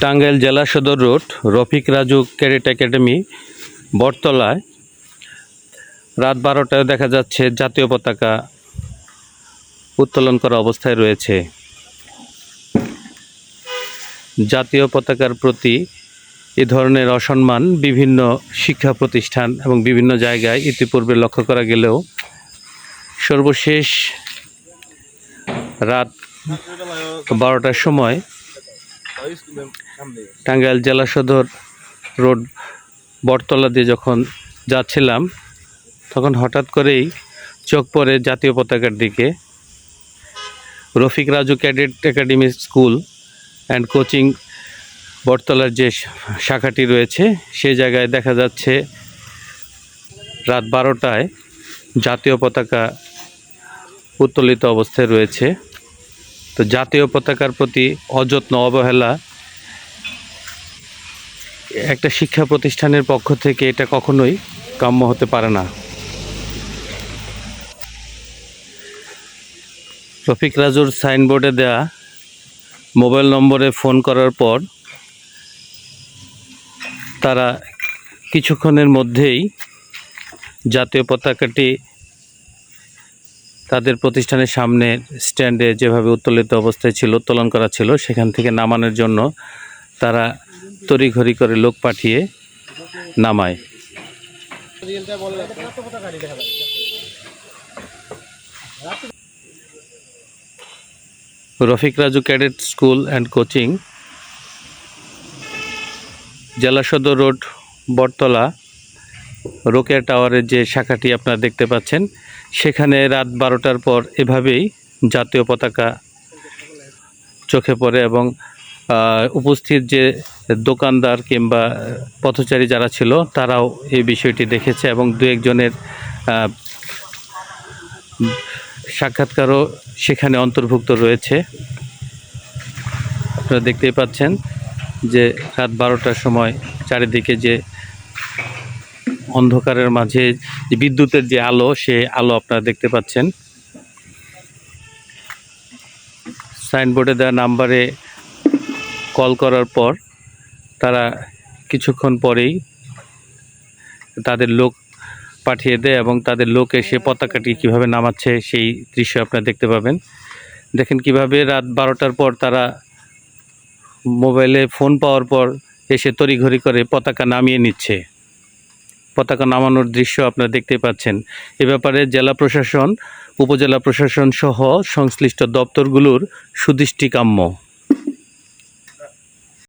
টাঙ্গাইল জেলা সদর road, Rafiq Raju cadet academy, বটতলায়। রাত বারোটায় দেখা যাচ্ছে জাতীয় পতাকা উত্তোলন করা অবস্থায় রয়েছে। জাতীয় পতাকার প্রতি এ ধরনের অসম্মান বিভিন্ন শিক্ষা প্রতিষ্ঠান এবং বিভিন্ন জায়গায় ইতিপূর্বে লক্ষ্য করা গেলেও সর্বশেষ রাত বারোটার সময় টাঙ্গাইল জেলা সদর রোড বটতলা দিয়ে যখন যাচ্ছিলাম, তখন হঠাৎ করেই চোখ পড়ে জাতীয় পতাকার দিকে। Rafiq Raju cadet academy school and coaching বটতলার যে শাখাটি রয়েছে সেই জায়গায় দেখা যাচ্ছে রাত বারোটায় জাতীয় পতাকা উত্তোলিত অবস্থায় রয়েছে। তো জাতীয় পতাকার প্রতি অযত্ন, অবহেলা একটা শিক্ষা প্রতিষ্ঠানের পক্ষ থেকে এটা কখনোই কাম্য হতে পারে না। রফিক রাজুর সাইনবোর্ডে দেয়া মোবাইল নম্বরে ফোন করার পর তারা কিছুক্ষণের মধ্যেই জাতীয় পতাকাটি তাদের প্রতিষ্ঠানের সামনে স্ট্যান্ডে যেভাবে উত্তোলিত অবস্থায় ছিল, উত্তোলন করা ছিল, সেখান থেকে নামানোর জন্য তারা তড়িঘড়ি করে লোক পাঠিয়ে নামায়। Rafiq Raju cadet school and coaching, জেলা সদর রোড, বটতলা রোকেয়া টাওয়ারের যে শাখাটি আপনারা দেখতে পাচ্ছেন, সেখানে রাত বারোটার পর এভাবেই জাতীয় পতাকা চোখে পড়ে এবং উপস্থিত যে দোকানদার কিংবা পথচারী যারা ছিল, তারাও এই বিষয়টি দেখেছে এবং দু একজনের সাক্ষাৎকারও সেখানে অন্তর্ভুক্ত রয়েছে। আপনারা দেখতেই পাচ্ছেন যে রাত বারোটার সময় চারিদিকে যে অন্ধকারের মাঝে বিদ্যুতের যে আলো, সে আলো আপনারা দেখতে পাচ্ছেন। সাইনবোর্ডে দেওয়া নাম্বারে কল করার পর তারা কিছুক্ষণ পরেই তাদের লোক পাঠিয়ে দেয় এবং তাদের লোক এসে পতাকাটি কীভাবে নামাচ্ছে সেই দৃশ্য আপনারা দেখতে পাবেন। দেখেন কীভাবে রাত বারোটার পর তারা মোবাইলে ফোন পাওয়ার পর এসে তড়িঘড়ি করে পতাকা নামিয়ে নিচ্ছে। পতাকা নামানোর দৃশ্য আপনারা দেখতে পাচ্ছেন। এ ব্যাপারে জেলা প্রশাসন, উপজেলা প্রশাসন সহ সংশ্লিষ্ট দপ্তরগুলোর সুদৃষ্টি কাম্য